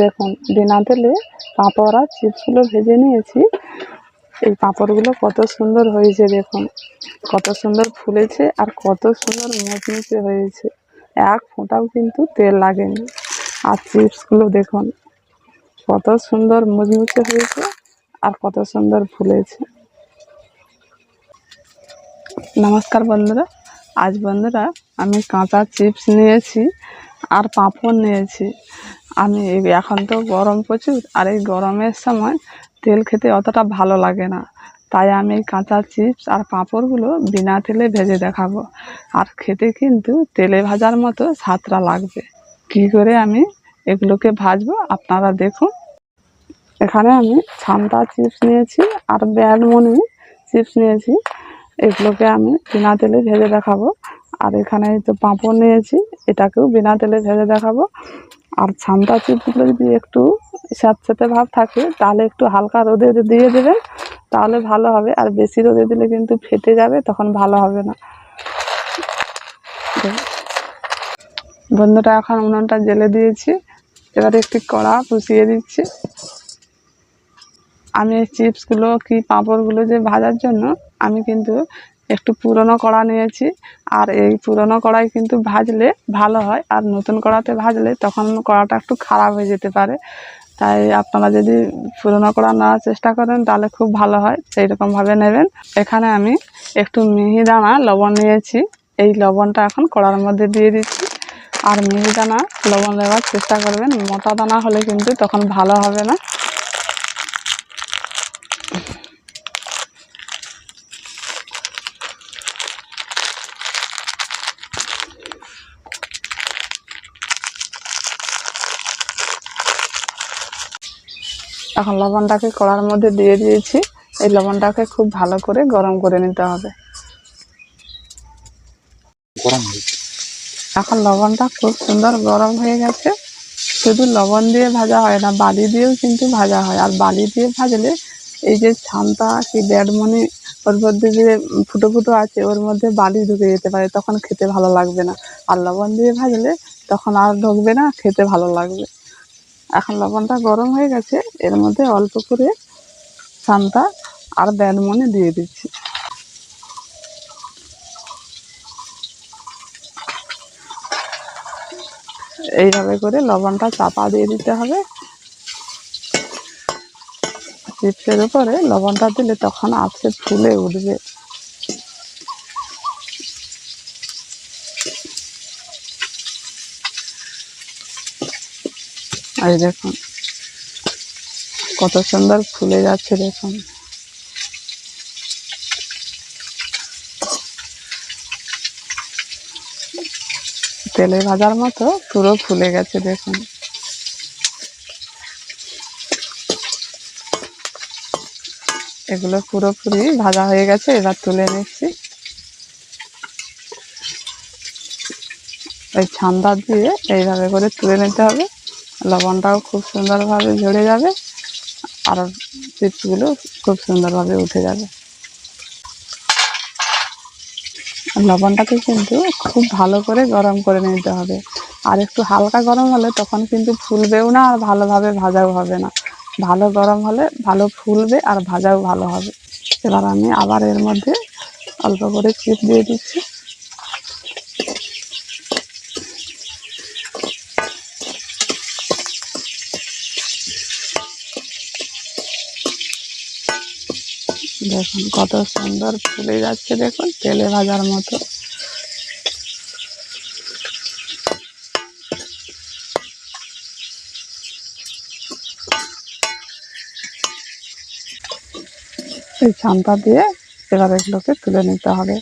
দেখুন বিনা তেলে পাঁপড় আর চিপসগুলো ভেজে নিয়েছি। এই পাঁপড়গুলো কত সুন্দর হয়েছে দেখুন। কত সুন্দর ফুলেছে আর কত সুন্দর মুচমুচে হয়েছে। এক ফোঁটাও কিন্তু তেল লাগেনি। আর চিপসগুলো দেখুন, কত সুন্দর মুচমুচে হয়েছে আর কত সুন্দর ফুলেছে। নমস্কার বন্ধুরা, আজ বন্ধুরা আমি কাঁচা চিপস নিয়েছি আর পাঁপড় নিয়েছি। আমি এখন তো গরম প্রচুর, আর এই গরমের সময় তেল খেতে অতটা ভালো লাগে না। তাই আমি এই কাঁচা চিপস আর পাঁপড়গুলো বিনা তেলে ভেজে দেখাবো। আর খেতে কিন্তু তেলে ভাজার মতো স্বাদটা লাগবে। কী করে আমি এগুলোকে ভাজবো আপনারা দেখুন। এখানে আমি ছামটা চিপস নিয়েছি আর ব্যাডমনি চিপস নিয়েছি। এগুলোকে আমি বিনা তেলে ভেজে দেখাবো। আর এখানে তো পাঁপড় নিয়েছি, এটাকেও বিনা তেলে ভেজে দেখাবো। আর ছামটা চিপসগুলো যদি একটু স্যাঁতস্যাঁতে ভাব থাকে, তাহলে একটু হালকা রোদে দিয়ে দেবেন তাহলে ভালো হবে। আর বেশি রোদে দিলে কিন্তু ফেটে যাবে, তখন ভালো হবে না। বন্ধুরা, এখন উনুনটা জেলে দিয়েছি। এবারে একটি কড়া বসিয়ে দিচ্ছি। আমি চিপসগুলো কি পাঁপড়গুলো যে ভাজার জন্য, আমি কিন্তু একটু পুরনো কড়া নিয়েছি। আর এই পুরনো কড়াই কিন্তু ভাজলে ভালো হয়, আর নতুন কড়াতে ভাজলে তখন কড়াটা একটু খারাপ হয়ে যেতে পারে। তাই আপনারা যদি পুরনো কড়া নেওয়ার চেষ্টা করেন, তাহলে খুব ভালো হয় সেই রকমভাবে নেবেন। এখানে আমি একটু মিহিদানা লবণ নিয়েছি। এই লবণটা এখন কড়ার মধ্যে দিয়ে দিচ্ছি। আর মিহিদানা লবণ দেওয়ার চেষ্টা করবেন। মোটা দানা হলে কিন্তু তখন ভালো হবে না। এখন লবণটাকে কড়ার মধ্যে দিয়ে দিয়েছি। এই লবণটাকে খুব ভালো করে গরম করে নিতে হবে। গরম এখন লবণটা খুব সুন্দর গরম হয়ে গেছে। শুধু লবণ দিয়ে ভাজা হয় না বালি দিয়েও কিন্তু ভাজা হয়। আর বালি দিয়ে ভাজলে এই যে ছামটা কি ব্যাডমনি ওর মধ্যে যে ফুটো ফুটো আছে ওর মধ্যে বালি ঢুকে যেতে পারে তখন খেতে ভালো লাগবে না। আর লবণ দিয়ে ভাজলে তখন আর ঢুকবে না খেতে ভালো লাগবে। এখন লবণটা গরম হয়ে গেছে, এর মধ্যে অল্প করে ছামটা আর ব্যাডমনি দিয়ে দিচ্ছি। এইভাবে করে লবণটা চাপা দিয়ে দিতে হবে। চিপসের উপরে লবণটা দিলে তখন আপসে ফুলে উঠবে। এই দেখুন, কত সুন্দর ফুলে যাচ্ছে, দেখুন। তেলে ভাজার মতো পুরো ফুলে গেছে, দেখুন। এগুলো পুরোপুরি ভাজা হয়ে গেছে, এবার তুলে নিচ্ছি। ওই ছান্দা দিয়ে এইভাবে করে তুলে নিতে হবে। লবণটাও খুব সুন্দরভাবে ঝরে যাবে আর চিপসগুলো খুব সুন্দরভাবে উঠে যাবে। লবণটাকে কিন্তু খুব ভালো করে গরম করে নিতে হবে। আর একটু হালকা গরম হলে তখন কিন্তু ফুলবেও না আর ভালোভাবে ভাজাও হবে না। ভালো গরম হলে ভালো ফুলবে আর ভাজাও ভালো হবে। এবার আমি আবার এর মধ্যে অল্প করে চিপ দিয়ে দিচ্ছি। দেখুন, কত সুন্দর ফুলে যাচ্ছে দেখুন, তেলে ভাজার মতো। এই ছানটা দিয়ে এবার এগুলোকে তুলে নিতে হবে।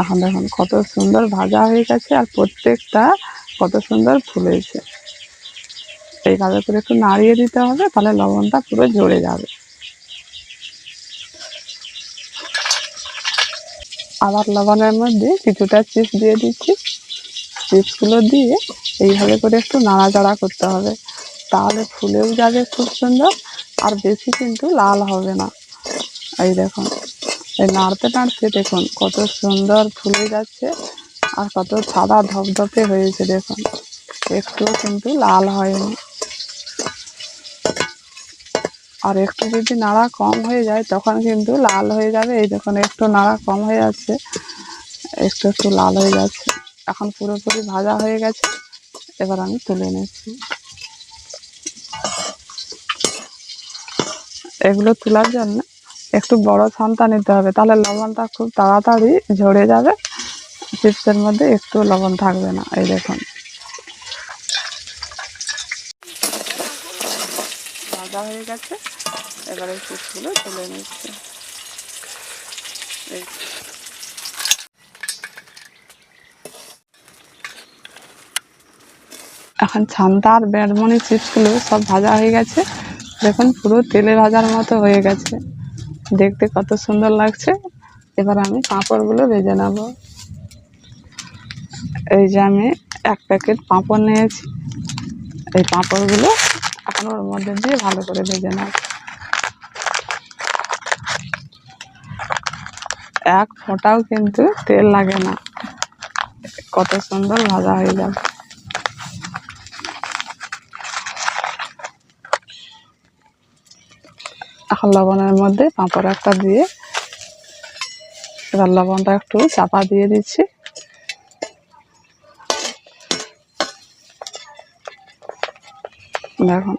এখন দেখুন, কত সুন্দর ভাজা হয়ে গেছে আর প্রত্যেকটা কত সুন্দর ফুলেছে। এইভাবে করে একটু নাড়িয়ে দিতে হবে, তাহলে লবণটা পুরো ঝরে যাবে। আবার লবণের মধ্যে কিছুটা চিপস দিয়ে দিচ্ছি। চিপসগুলো দিয়ে এইভাবে করে একটু নাড়াচাড়া করতে হবে। তাহলে ফুলেও যাবে খুব সুন্দর, আর বেশি কিন্তু লাল হবে না। এই দেখুন, এই নাড়তে নাড়তে দেখুন কত সুন্দর ফুলে যাচ্ছে, আর কত সাদা ধপধপে হয়েছে দেখুন। একটুও কিন্তু লাল হয়নি। আর একটু যদি নাড়া কম হয়ে যায়, তখন কিন্তু লাল হয়ে যাবে। এই দেখুন, একটু নাড়া কম হয়ে যাচ্ছে। একটু একটু লাল হয়ে যাচ্ছে। এখন পুরোপুরি ভাজা হয়ে গেছে। এবার আমি তুলে নিচ্ছি। এগুলো তোলার জন্য একটু বড় ছান্তা নিতে হবে। তাহলে লবণটা খুব তাড়াতাড়ি ঝরে যাবে। চিপসের মধ্যে একটু লবণ থাকবে না। এই দেখুন। ভাজা হয়ে গেছে। এবারে চিপসগুলো তুলে নিচ্ছে। এখন ছান্তা আর ব্যাডমনি চিপসগুলো সব ভাজা হয়ে গেছে। দেখুন, পুরো তেলে ভাজার মতো হয়ে গেছে। দেখতে কত সুন্দর লাগছে। এবার আমি পাঁপড়গুলো ভেজে নেব। এই যে আমি এক প্যাকেট পাঁপড় নিয়েছি। এই পাঁপড়গুলো ওর মধ্যে দিয়ে ভালো করে ভেজে নেব এক ফোঁটাও কিন্তু তেল লাগে না। কত সুন্দর ভাজা হয়ে যাবে। এখন লবণের মধ্যে পাঁপড় একটা দিয়ে, এবার লবণটা একটু চাপা দিয়ে দিচ্ছি। দেখুন,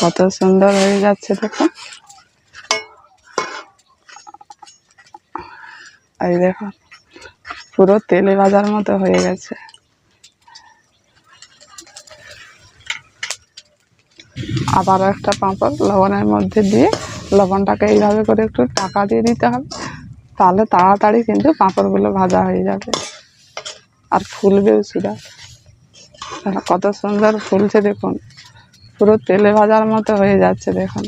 কত সুন্দর হয়ে যাচ্ছে দেখুন। এই দেখুন, পুরো তেলে ভাজার মতো হয়ে গেছে। আবার একটা পাঁপড় লবণের মধ্যে দিয়ে লবণটাকে এইভাবে করে একটু টাকা দিয়ে দিতে হবে, তাহলে তাড়াতাড়ি কিন্তু পাঁপড়গুলো ভাজা হয়ে যাবে। আর ফুলবেও সেটা। দেখো কত সুন্দর ফুলছে দেখুন। পুরো তেলে ভাজার মতো হয়ে যাচ্ছে দেখুন।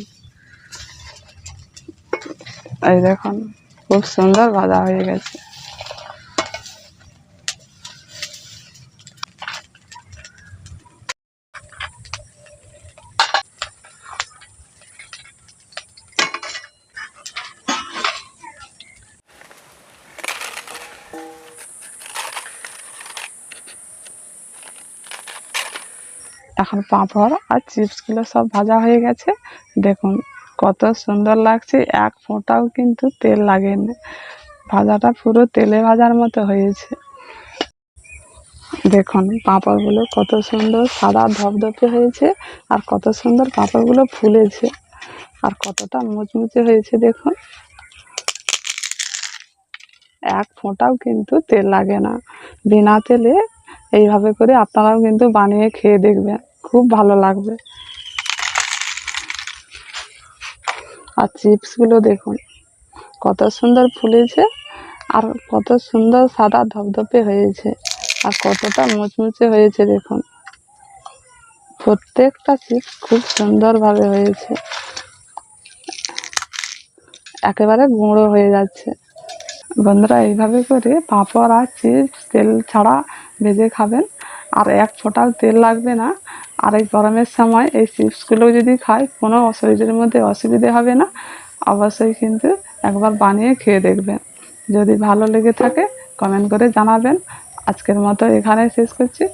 এই দেখুন, খুব সুন্দর ভাজা হয়ে গেছে। এখন পাঁপড় আর চিপসগুলো সব ভাজা হয়ে গেছে। দেখুন কত সুন্দর লাগছে, এক ফোঁটাও কিন্তু তেল লাগেনি। ভাজাটা পুরো তেলে ভাজার মতো হয়েছে। দেখুন পাঁপড়গুলো কত সুন্দর সাদা ধপধপে হয়েছে আর কত সুন্দর পাঁপড়গুলো ফুলেছে আর কতটা মুচমুচে হয়েছে দেখুন। এক ফোঁটাও কিন্তু তেল লাগে না। বিনা তেলে এইভাবে করে আপনারাও কিন্তু বানিয়ে খেয়ে দেখবেন। খুব ভালো লাগবে। আর চিপসগুলো দেখুন, কত সুন্দর ফুলেছে আর কত সুন্দর সাদা ধপধপে হয়েছে আর কতটা মুচমুচে হয়েছে দেখুন। প্রত্যেকটা চিপস খুব সুন্দরভাবে হয়েছে। একেবারে গুঁড়ো হয়ে যাচ্ছে। বন্ধুরা, এইভাবে করে পাঁপড় আর চিপস তেল ছাড়া ভেজে খাবেন। আর এক ফোঁটাও তেল লাগবে না। আর এই গরমের সময় এই চিপসগুলো যদি খাই, কোনো শরীরের মধ্যে অসুবিধে হবে না। অবশ্যই কিন্তু একবার বানিয়ে খেয়ে দেখবেন। যদি ভালো লেগে থাকে কমেন্ট করে জানাবেন। আজকের মতো এখানে শেষ করছি।